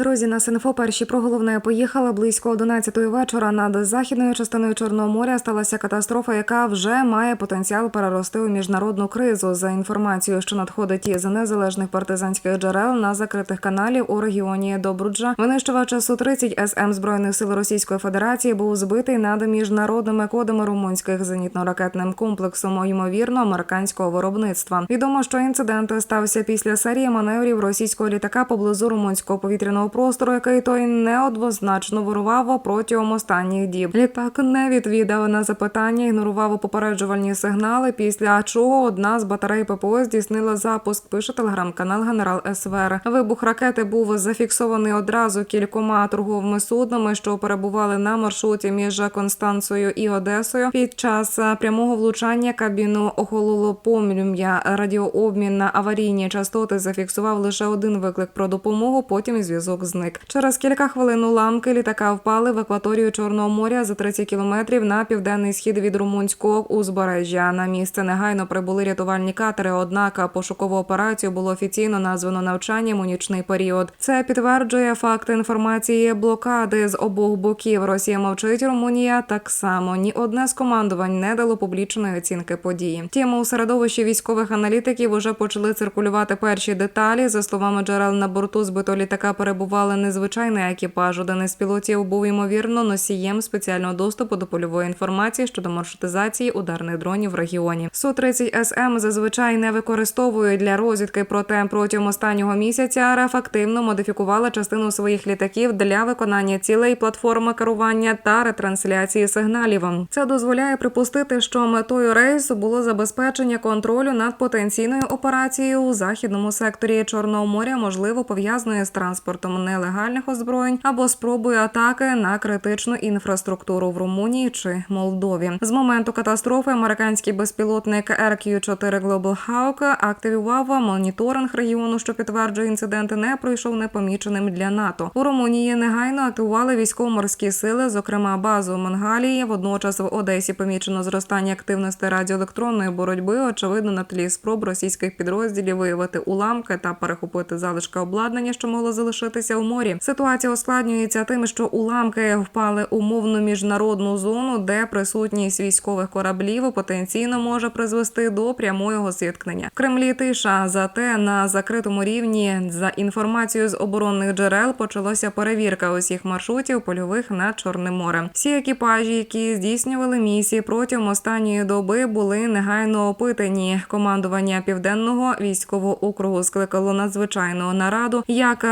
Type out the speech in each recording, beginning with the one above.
Друзі, на Синфо перші про головне поїхала близько 11-ї вечора. Над західною частиною Чорного моря сталася катастрофа, яка вже має потенціал перерости у міжнародну кризу. За інформацією, що надходить із незалежних партизанських джерел на закритих каналів у регіоні Добруджа, винищувач Су-30 СМ збройних сил Російської Федерації був збитий над міжнародними кодами румунських зенітно-ракетним комплексом, ймовірно, американського виробництва. Відомо, що інцидент стався після серії маневрів російського літака поблизу румунського повітряного простору, який той неоднозначно ворував протягом останніх діб. Літак не відвідав на запитання, ігнорував попереджувальні сигнали. Після чого одна з батарей ППО здійснила запуск. Пише телеграм-канал Генерал СВР. Вибух ракети був зафіксований одразу кількома торговими суднами, що перебували на маршруті між Констанцією і Одесою. Під час прямого влучання кабіну охололо полум'я. Радіообмін на аварійні частоти зафіксував лише один виклик про допомогу. Потім зв'язок зник. Через кілька хвилин уламки літака впали в акваторію Чорного моря за 30 кілометрів на південний схід від румунського узбережжя. На місце негайно прибули рятувальні катери. Однак пошукову операцію було офіційно названо навчанням у нічний період. Це підтверджує факт інформації блокади з обох боків. Росія мовчить, Румунія так само. Ні одне з командувань не дало публічної оцінки події. Втім, у середовищі військових аналітиків уже почали циркулювати перші деталі. За словами джерел на борту збитого літака перебували незвичайний екіпаж. Один із пілотів був ймовірно носієм спеціального доступу до польової інформації щодо маршрутизації ударних дронів в регіоні. су 30 СМ зазвичай не використовують для розвідки, проте протягом останнього місяця РФ активно модифікувала частину своїх літаків для виконання цілей платформи керування та ретрансляції сигналів. Це дозволяє припустити, що метою рейсу було забезпечення контролю над потенційною операцією у західному секторі Чорного моря, можливо, пов'язаною з транспортом нелегальних озброєнь або спробою атаки на критичну інфраструктуру в Румунії чи Молдові. З моменту катастрофи американський безпілотник RQ-4 Global Hawk активував моніторинг регіону, що підтверджує інциденти, не пройшов непоміченим для НАТО. У Румунії негайно активували військово-морські сили, зокрема базу Монгалії. Водночас в Одесі помічено зростання активності радіоелектронної боротьби. Очевидно, на тлі спроб російських підрозділів виявити уламки та перехопити залишки обладнання, що могло залишитися у морі. Ситуація ускладнюється тим, що уламки впали у мовну міжнародну зону, де присутність військових кораблів потенційно може призвести до прямого зіткнення. В Кремлі тиша зате на закритому рівні за інформацією з оборонних джерел почалася перевірка усіх маршрутів польових над Чорним морем. Всі екіпажі, які здійснювали місії протягом останньої доби, були негайно опитані. Командування південного військового округу скликало надзвичайну нараду, як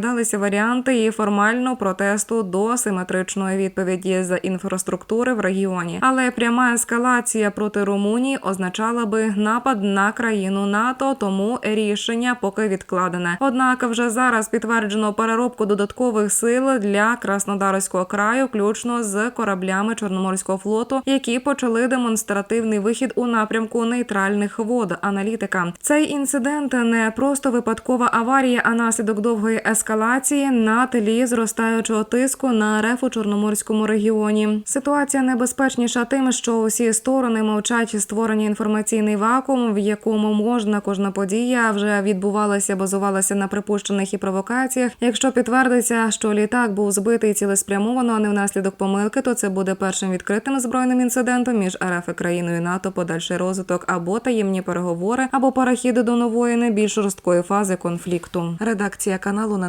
розглядалися варіанти і формально протесту до симетричної відповіді за інфраструктури в регіоні. Але пряма ескалація проти Румунії означала би напад на країну НАТО, тому рішення поки відкладене. Однак вже зараз підтверджено переробку додаткових сил для Краснодарського краю, включно з кораблями Чорноморського флоту, які почали демонстративний вихід у напрямку нейтральних вод. Аналітика цей інцидент не просто випадкова аварія, а наслідок довгої ескалації на тлі зростаючого тиску на РФ у Чорноморському регіоні. Ситуація небезпечніша тим, що усі сторони мовчать створення інформаційний вакуум, в якому можна кожна подія вже відбувалася, базувалася на припущених і провокаціях. Якщо підтвердиться, що літак був збитий цілеспрямовано, а не внаслідок помилки, то це буде першим відкритим збройним інцидентом між РФ і країною НАТО, подальший розвиток або таємні переговори, або перехід до нової не більш жорсткої фази конфлікту. Редакція каналу не